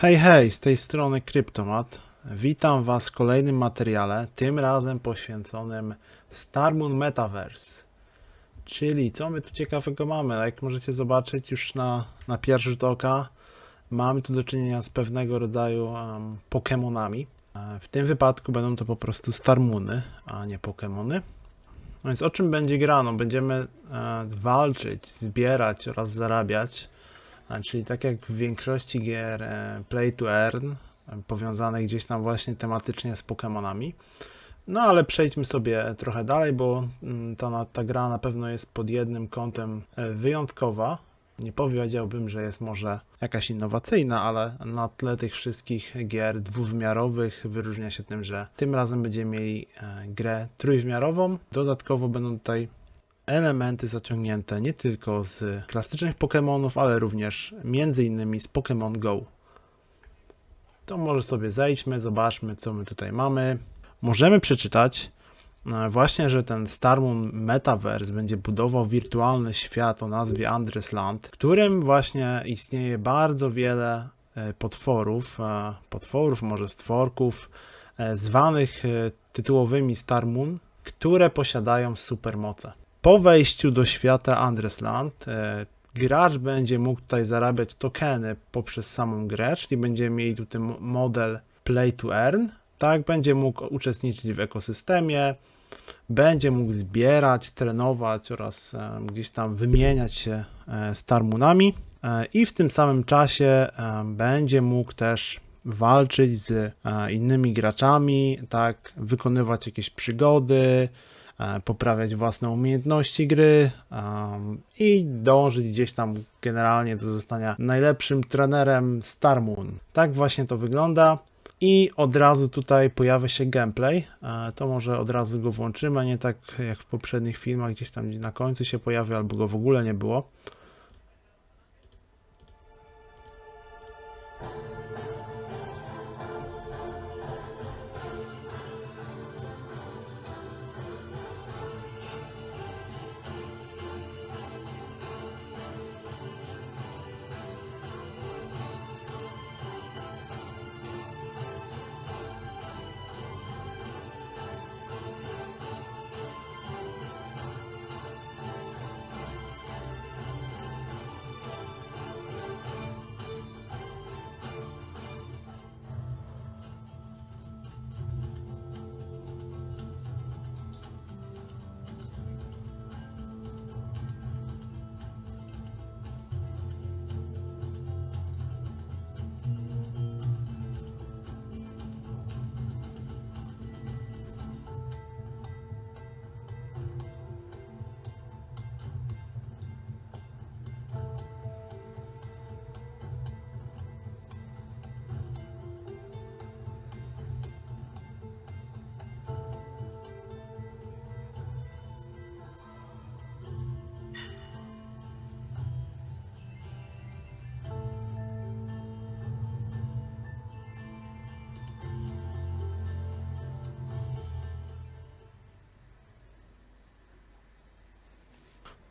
Hej, hej, z tej strony Kryptomat. Witam Was w kolejnym materiale, tym razem poświęconym Star Moon Metaverse. Czyli co my tu ciekawego mamy? Jak możecie zobaczyć już na, na pierwszy rzut oka, mamy tu do czynienia z pewnego rodzaju um, Pokemonami. E, W tym wypadku będą to po prostu Star Moony, a nie Pokemony. No więc o czym będzie grano? Będziemy e, walczyć, zbierać oraz zarabiać. A, czyli tak jak w większości gier e, Play to Earn, powiązanych gdzieś tam właśnie tematycznie z Pokémonami. No ale przejdźmy sobie trochę dalej, bo mm, ta, ta gra na pewno jest pod jednym kątem e, wyjątkowa. Nie powiedziałbym, że jest może jakaś innowacyjna, ale na tle tych wszystkich gier dwuwymiarowych wyróżnia się tym, że tym razem będziemy mieli e, grę trójwymiarową. Dodatkowo będą tutaj elementy zaciągnięte nie tylko z klasycznych Pokémonów, ale również między innymi z Pokémon Go. To może sobie zejdźmy, zobaczmy co my tutaj mamy. Możemy przeczytać e, właśnie, że ten Star Moon Metaverse będzie budował wirtualny świat o nazwie Andres Land, w którym właśnie istnieje bardzo wiele e, potworów, e, potworów, może stworków, zwanych tytułowymi Star Moon, które posiadają supermoce. Po wejściu do świata Andresland, e, gracz będzie mógł tutaj zarabiać tokeny poprzez samą grę, czyli będziemy mieli tutaj mo- model play to earn. Tak, będzie mógł uczestniczyć w ekosystemie, będzie mógł zbierać, trenować oraz e, gdzieś tam wymieniać się e, starmunami e, i w tym samym czasie będzie mógł też walczyć z innymi graczami, tak, wykonywać jakieś przygody, poprawiać własne umiejętności gry i dążyć gdzieś tam generalnie do zostania najlepszym trenerem Star Moon. Tak właśnie to wygląda. I od razu tutaj pojawia się gameplay. E, To może od razu go włączymy, a nie tak jak w poprzednich filmach, gdzieś tam na końcu się pojawia, albo go w ogóle nie było.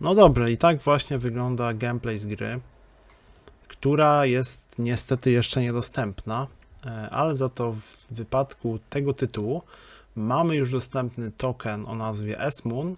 No dobrze, i tak właśnie wygląda gameplay z gry, która jest niestety jeszcze niedostępna, e, ale za to w wypadku tego tytułu mamy już dostępny token o nazwie a,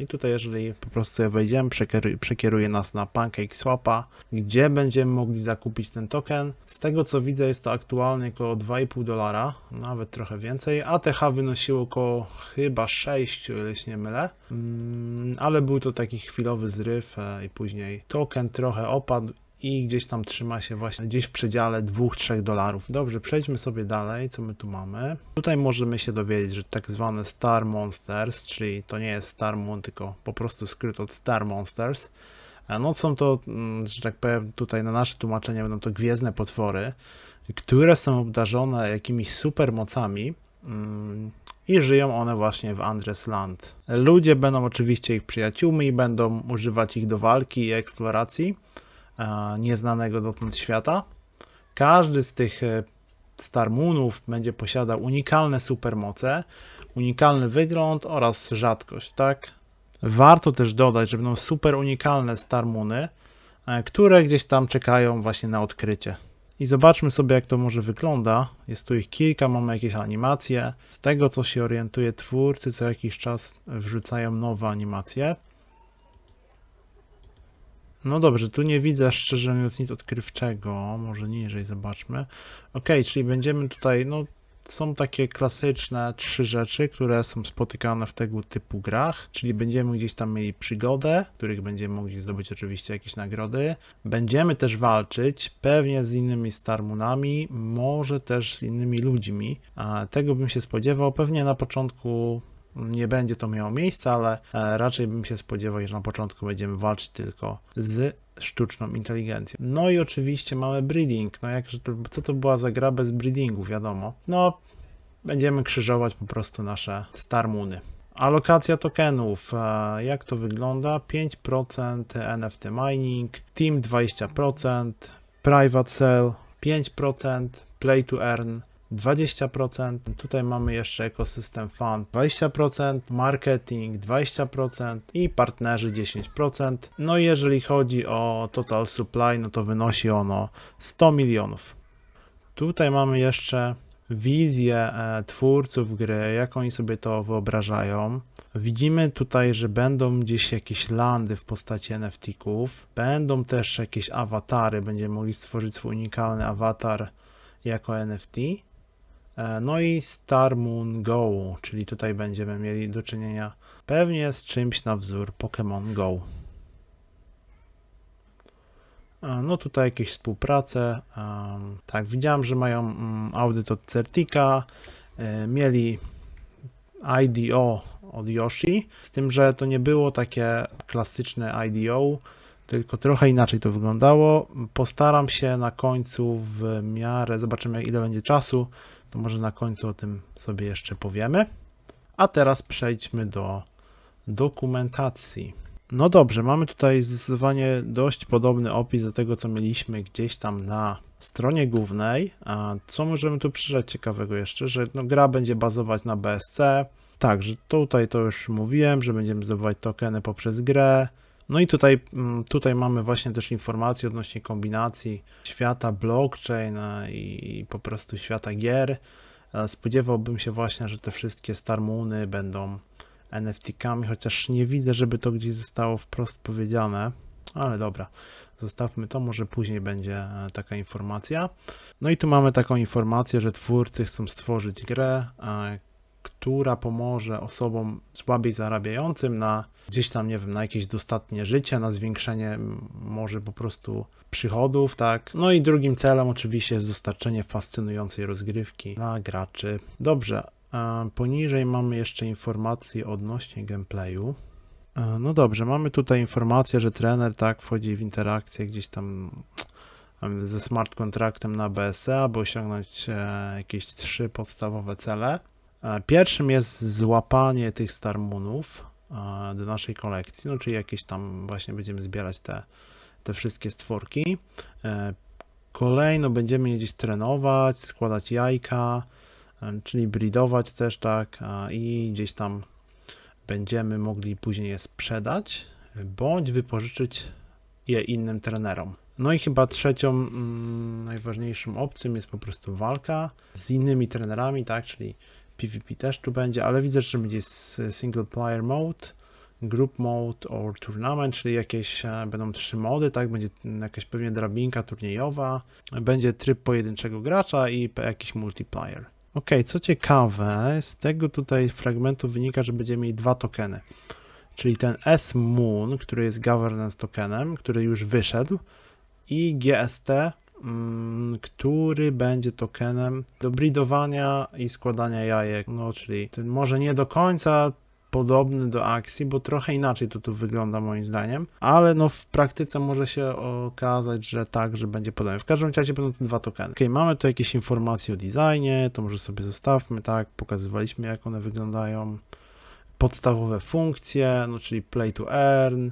i tutaj jeżeli po prostu wejdziemy, przekieru- przekieruje nas na PancakeSwapa, gdzie będziemy mogli zakupić ten token. Z tego co widzę jest to aktualnie około 2,5 dolara, nawet trochę więcej. ATH wynosiło około chyba 6, o ile się nie mylę. Mm, ale był to taki chwilowy zryw e, i później token trochę opadł i gdzieś tam trzyma się właśnie gdzieś w przedziale 2-3 dolarów. Dobrze, przejdźmy sobie dalej, co my tu mamy. Tutaj możemy się dowiedzieć, że tak zwane Star Monsters, czyli to nie jest Star Moon, tylko po prostu skrót od Star Monsters. E, No są to, mm, że tak powiem, tutaj na nasze tłumaczenie będą to gwiezdne potwory, które są obdarzone jakimiś supermocami mm, i żyją one właśnie w Andres Land. Ludzie będą oczywiście ich przyjaciółmi i będą używać ich do walki i eksploracji nieznanego dotąd świata. Każdy z tych e, Star Moonów będzie posiadał unikalne supermoce, unikalny wygląd oraz rzadkość, tak? Warto też dodać, że będą super unikalne Star Moony, e, które gdzieś tam czekają właśnie na odkrycie. I zobaczmy sobie, jak to może wygląda. Jest tu ich kilka, mamy jakieś animacje. Z tego, co się orientuje twórcy, co jakiś czas wrzucają nowe animacje. No dobrze, tu nie widzę szczerze mówiąc nic odkrywczego. Może niżej zobaczmy. Ok, czyli będziemy tutaj, no są takie klasyczne trzy rzeczy, które są spotykane w tego typu grach, czyli będziemy gdzieś tam mieli przygodę, w których będziemy mogli zdobyć oczywiście jakieś nagrody. Będziemy też walczyć, pewnie z innymi Starmunami, może też z innymi ludźmi. A tego bym się spodziewał, pewnie na początku nie będzie to miało miejsca, ale e, raczej bym się spodziewał, że na początku będziemy walczyć tylko z sztuczną inteligencją. No i oczywiście mamy breeding. No jak, co to była za gra bez breedingu, wiadomo. No, będziemy krzyżować po prostu nasze Starmuny. Alokacja tokenów. e, Jak to wygląda? 5% NFT mining, Team 20%, Private Sale 5%, Play to Earn 20%. Tutaj mamy jeszcze ekosystem fan 20%, marketing 20% i partnerzy 10%. No i jeżeli chodzi o total supply, no to wynosi ono 100 milionów. Tutaj mamy jeszcze wizję e, twórców gry, jak oni sobie to wyobrażają. Widzimy tutaj, że będą gdzieś jakieś landy w postaci NFT-ków, będą też jakieś awatary, będziemy mogli stworzyć swój unikalny awatar jako NFT. E, No i Star Moon Go, czyli tutaj będziemy mieli do czynienia pewnie z czymś na wzór Pokémon Go. E, No tutaj jakieś współprace. em, Tak, widziałem, że mają mm, audyt od Certika, e, mieli IDO od Yoshi, z tym, że to nie było takie klasyczne IDO, tylko trochę inaczej to wyglądało. Postaram się na końcu w miarę, zobaczymy ile będzie czasu, to może na końcu o tym sobie jeszcze powiemy. A teraz przejdźmy do dokumentacji. No dobrze, mamy tutaj zdecydowanie dość podobny opis do tego, co mieliśmy gdzieś tam na stronie głównej. A co możemy tu przeczytać ciekawego jeszcze, że no, gra będzie bazować na BSC. Także tutaj to już mówiłem, że będziemy zdobywać tokeny poprzez grę. No i tutaj, mm, tutaj mamy właśnie też informacje odnośnie kombinacji świata blockchain e, i po prostu świata gier. E, Spodziewałbym się właśnie, że te wszystkie Starmuny będą NFT-kami, chociaż nie widzę, żeby to gdzieś zostało wprost powiedziane, ale dobra, zostawmy to, może później będzie e, taka informacja. No i tu mamy taką informację, że twórcy chcą stworzyć grę, która pomoże osobom słabiej zarabiającym na gdzieś tam, nie wiem, na jakieś dostatnie życie, na zwiększenie może po prostu przychodów, tak. No i drugim celem oczywiście jest dostarczenie fascynującej rozgrywki dla graczy. Dobrze, poniżej mamy jeszcze informacje odnośnie gameplayu. E, No dobrze, mamy tutaj informację, że trener tak wchodzi w interakcję gdzieś tam ze smart kontraktem na BSE, aby osiągnąć e, jakieś trzy podstawowe cele. E, Pierwszym jest złapanie tych Starmunów e, do naszej kolekcji, no czyli jakieś tam właśnie będziemy zbierać te, te wszystkie stworki. E, Kolejno będziemy je gdzieś trenować, składać jajka, czyli breedować też tak i gdzieś tam będziemy mogli później je sprzedać bądź wypożyczyć je innym trenerom. No i chyba trzecią mm, najważniejszą opcją jest po prostu walka z innymi trenerami, tak, czyli PvP też tu będzie, ale widzę, że będzie single player mode, group mode or tournament, czyli jakieś e, będą trzy mody, tak, będzie jakaś pewnie drabinka turniejowa, będzie tryb pojedynczego gracza i jakiś multiplayer. Ok, co ciekawe, z tego tutaj fragmentu wynika, że będziemy mieli dwa tokeny. Czyli ten S-Moon, który jest governance tokenem, który już wyszedł, i GST, który będzie tokenem do breedowania i składania jajek. No, czyli może nie do końca podobny do akcji, bo trochę inaczej to tu wygląda moim zdaniem, ale no w praktyce może się okazać, że tak, że będzie podobnie. W każdym razie będą tu dwa tokeny. Ok, mamy tu jakieś informacje o designie, to może sobie zostawmy, tak, pokazywaliśmy jak one wyglądają. Podstawowe funkcje, no czyli play to earn,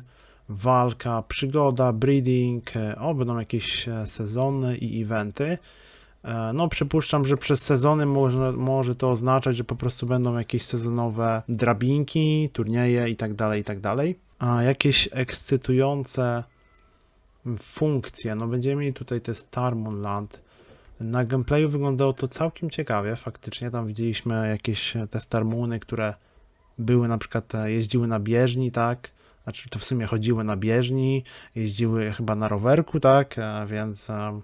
walka, przygoda, breeding, e, o, będą jakieś e, sezony i eventy. E, No, przypuszczam, że przez sezony może, może to oznaczać, że po prostu będą jakieś sezonowe drabinki, turnieje i tak dalej, i tak. A jakieś ekscytujące funkcje, no będziemy mieli tutaj te Star Moon Land, Na gameplayu wyglądało to całkiem ciekawie, faktycznie tam widzieliśmy jakieś te Starmuny, które były na przykład, jeździły na bieżni, tak? Znaczy to w sumie chodziły na bieżni, jeździły chyba na rowerku, tak? E, Więc em,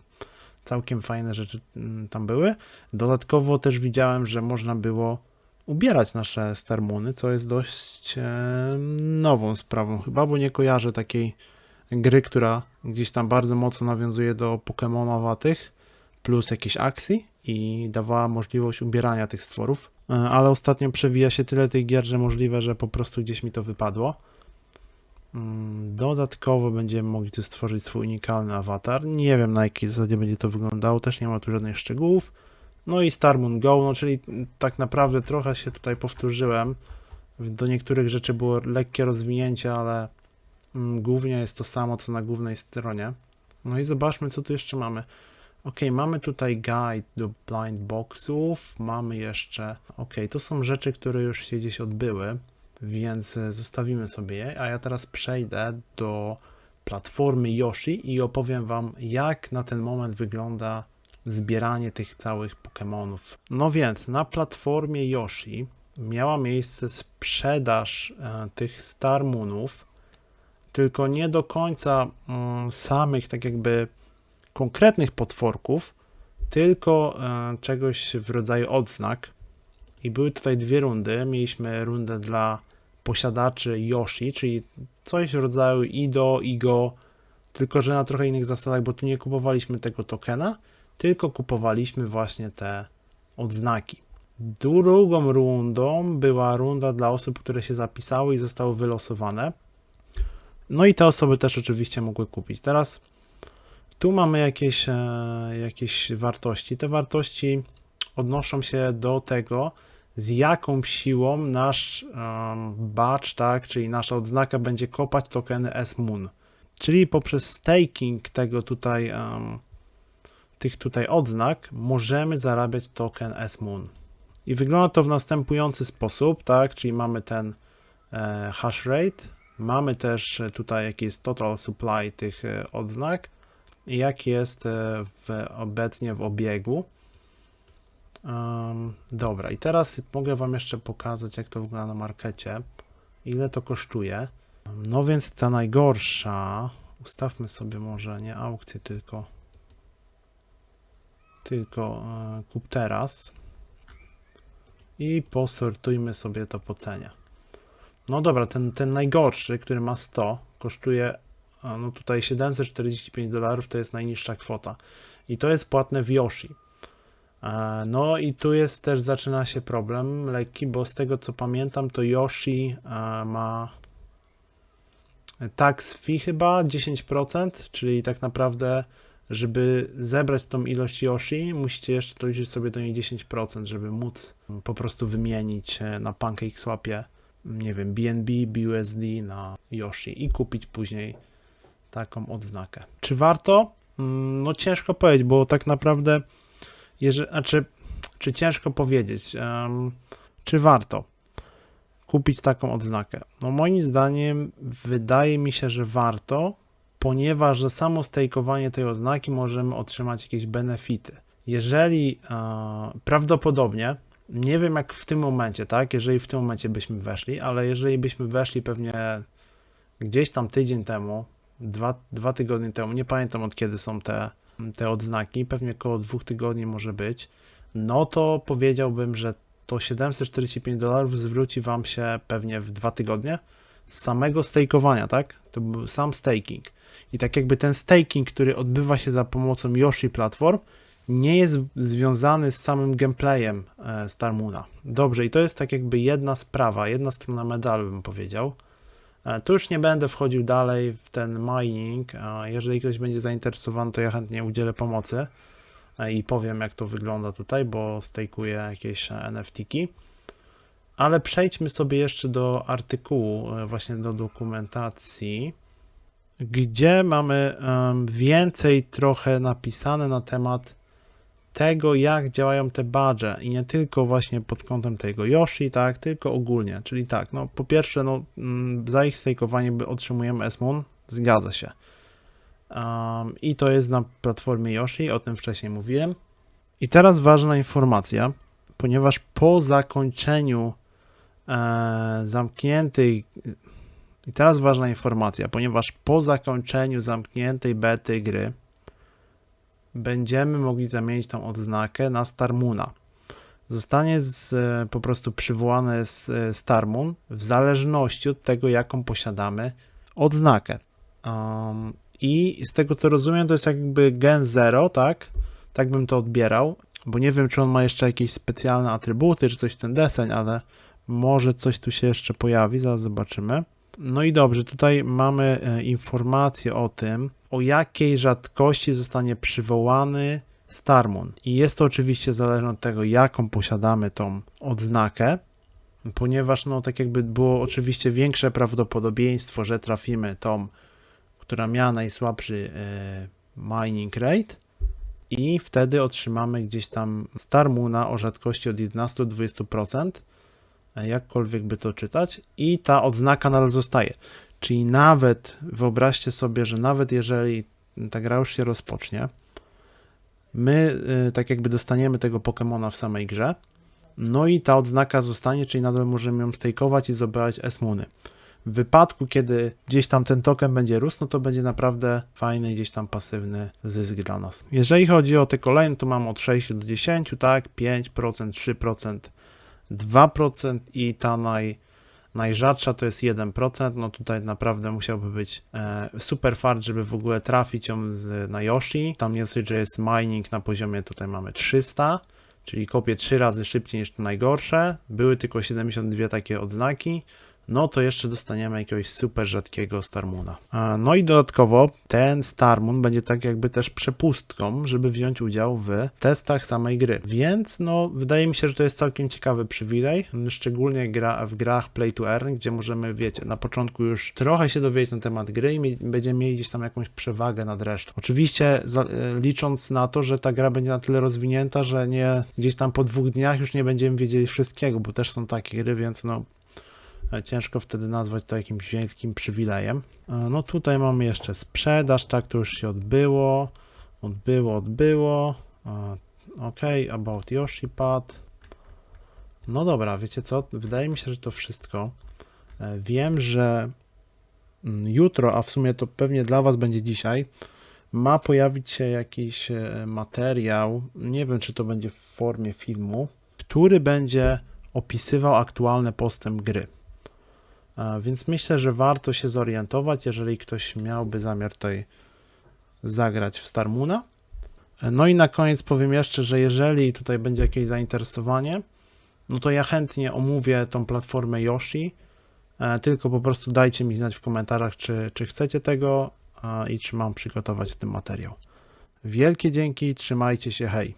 całkiem fajne rzeczy mm, tam były. Dodatkowo też widziałem, że można było ubierać nasze Starmuny, co jest dość e, nową sprawą chyba, bo nie kojarzę takiej gry, która gdzieś tam bardzo mocno nawiązuje do Pokemonowatych, plus jakieś akcji i dawała możliwość ubierania tych stworów. E, Ale ostatnio przewija się tyle tych gier, że możliwe, że po prostu gdzieś mi to wypadło. Mm, Dodatkowo będziemy mogli tu stworzyć swój unikalny awatar. Nie wiem na jakiej zasadzie będzie to wyglądało, też nie ma tu żadnych szczegółów. No i Star Moon Go, no czyli tak naprawdę trochę się tutaj powtórzyłem. Do niektórych rzeczy było lekkie rozwinięcie, ale mm, głównie jest to samo, co na głównej stronie. No i zobaczmy, co tu jeszcze mamy. Ok, mamy tutaj guide do blind boxów, mamy jeszcze... Ok, to są rzeczy, które już się gdzieś odbyły, więc zostawimy sobie je, a ja teraz przejdę do platformy Yoshi i opowiem Wam, jak na ten moment wygląda zbieranie tych całych Pokémonów. No więc na platformie Yoshi miała miejsce sprzedaż e, tych Star Moonów, tylko nie do końca mm, samych tak jakby konkretnych potworków, tylko e, czegoś w rodzaju odznak. I były tutaj dwie rundy. Mieliśmy rundę dla posiadaczy Yoshi, czyli coś w rodzaju Ido, Igo, tylko że na trochę innych zasadach, bo tu nie kupowaliśmy tego tokena, tylko kupowaliśmy właśnie te odznaki. Drugą rundą była runda dla osób, które się zapisały i zostały wylosowane. No i te osoby też oczywiście mogły kupić. Teraz tu mamy jakieś, e, jakieś wartości. Te wartości odnoszą się do tego, z jaką siłą nasz um, badge, tak, czyli nasza odznaka będzie kopać tokeny S-Moon. Czyli poprzez staking tego tutaj, em, tych tutaj odznak możemy zarabiać token S-Moon. I wygląda to w następujący sposób, tak, czyli mamy ten e, hash rate, mamy też e, tutaj jaki jest total supply tych e, odznak i jaki jest e, w, obecnie w obiegu. Em, dobra, i teraz mogę Wam jeszcze pokazać, jak to wygląda na markecie, ile to kosztuje. No więc ta najgorsza, ustawmy sobie może nie aukcję, tylko tylko e, kup teraz i posortujmy sobie to po cenie. No dobra, ten, ten najgorszy, który ma 100, kosztuje no tutaj 745 dolarów to jest najniższa kwota i to jest płatne w Yoshi. E, No i tu jest też zaczyna się problem lekki, bo z tego co pamiętam to Yoshi e, ma tax fee chyba 10%, czyli tak naprawdę żeby zebrać tą ilość Yoshi, musicie jeszcze doliczyć sobie do niej 10%, żeby móc po prostu wymienić e, na PancakeSwapie, nie wiem, BNB, BUSD na Yoshi i kupić później taką odznakę. Czy warto? Mm, No ciężko powiedzieć, bo tak naprawdę, jeżeli, znaczy, czy ciężko powiedzieć, em, czy warto kupić taką odznakę? No moim zdaniem wydaje mi się, że warto, ponieważ za samo stejkowanie tej oznaki możemy otrzymać jakieś benefity. Jeżeli prawdopodobnie, nie wiem jak w tym momencie, tak, jeżeli w tym momencie byśmy weszli, ale jeżeli byśmy weszli pewnie gdzieś tam tydzień temu, dwa, dwa tygodnie temu, nie pamiętam od kiedy są te, te odznaki, pewnie około dwóch tygodni może być, no to powiedziałbym, że to 745 dolarów zwróci Wam się pewnie w dwa tygodnie z samego stakeowania, tak? To był sam staking. I tak jakby ten staking, który odbywa się za pomocą Yoshi Platform, nie jest związany z samym gameplayem e, Starmuna. Dobrze, i to jest tak jakby jedna sprawa, jedna strona medalu, bym powiedział. E, Tu już nie będę wchodził dalej w ten mining. e, Jeżeli ktoś będzie zainteresowany, to ja chętnie udzielę pomocy e, i powiem, jak to wygląda tutaj, bo stejkuję jakieś NFT-ki. Ale przejdźmy sobie jeszcze do artykułu, właśnie do dokumentacji, gdzie mamy więcej trochę napisane na temat tego, jak działają te badże i nie tylko właśnie pod kątem tego Yoshi, tak, tylko ogólnie, czyli tak, no po pierwsze, no mm, za ich stejkowanie by- otrzymujemy S-Moon, zgadza się. Um, I to jest na platformie Yoshi, o tym wcześniej mówiłem. I teraz ważna informacja, ponieważ po zakończeniu e, zamkniętej. I teraz ważna informacja, ponieważ po zakończeniu zamkniętej bety gry będziemy mogli zamienić tą odznakę na Starmuna. Zostanie z, po prostu przywołane z e, Starmoon w zależności od tego, jaką posiadamy odznakę. Um, I z tego co rozumiem, to jest jakby gen 0, tak? Tak bym to odbierał, bo nie wiem, czy on ma jeszcze jakieś specjalne atrybuty, czy coś w ten deseń, ale może coś tu się jeszcze pojawi, zaraz zobaczymy. No i dobrze, tutaj mamy e, informację o tym, o jakiej rzadkości zostanie przywołany Starmoon. I jest to oczywiście zależne od tego, jaką posiadamy tą odznakę, ponieważ no tak jakby było oczywiście większe prawdopodobieństwo, że trafimy tą, która miała najsłabszy e, mining rate i wtedy otrzymamy gdzieś tam Starmoona o rzadkości od 11 do 20%, e, jakkolwiek by to czytać, i ta odznaka nadal zostaje. Czyli nawet wyobraźcie sobie, że nawet jeżeli ta gra już się rozpocznie, my y, tak jakby dostaniemy tego Pokemona w samej grze, no i ta odznaka zostanie, czyli nadal możemy ją stakeować i zdobywać S-muny. W wypadku, kiedy gdzieś tam ten token będzie rósł, no to będzie naprawdę fajny, gdzieś tam pasywny zysk dla nas. Jeżeli chodzi o te kolejne, to mam od 6 do 10, tak, 5%, 3%, 2% i ta naj, najrzadsza to jest 1%, no tutaj naprawdę musiałby być e, super fart, żeby w ogóle trafić ją z, na Yoshi. Tam dosyć, że jest mining na poziomie, tutaj mamy 300, czyli kopię 3 razy szybciej niż to najgorsze. Były tylko 72 takie odznaki. No to jeszcze dostaniemy jakiegoś super rzadkiego Starmuna. No i dodatkowo ten Starmoon będzie tak jakby też przepustką, żeby wziąć udział w testach samej gry. Więc no wydaje mi się, że to jest całkiem ciekawy przywilej, szczególnie gra, w grach Play to Earn, gdzie możemy, wiecie, na początku już trochę się dowiedzieć na temat gry i będziemy mieli gdzieś tam jakąś przewagę nad resztą. Oczywiście za, e, licząc na to, że ta gra będzie na tyle rozwinięta, że nie gdzieś tam po dwóch dniach już nie będziemy wiedzieli wszystkiego, bo też są takie gry, więc no Ciężko wtedy nazwać to jakimś wielkim przywilejem. E, No tutaj mamy jeszcze sprzedaż, tak to już się odbyło. Odbyło, odbyło. E, Ok, about Yoshi Pad. No dobra, wiecie co? Wydaje mi się, że to wszystko. E, Wiem, że mm, jutro, a w sumie to pewnie dla Was będzie dzisiaj, ma pojawić się jakiś e, materiał. Nie wiem, czy to będzie w formie filmu, który będzie opisywał aktualny postęp gry. Więc myślę, że warto się zorientować, jeżeli ktoś miałby zamiar tutaj zagrać w Starmuna. No i na koniec powiem jeszcze, że jeżeli tutaj będzie jakieś zainteresowanie, no to ja chętnie omówię tą platformę Yoshi. E, Tylko po prostu dajcie mi znać w komentarzach, czy, czy chcecie tego i czy mam przygotować ten materiał. Wielkie dzięki, trzymajcie się, hej.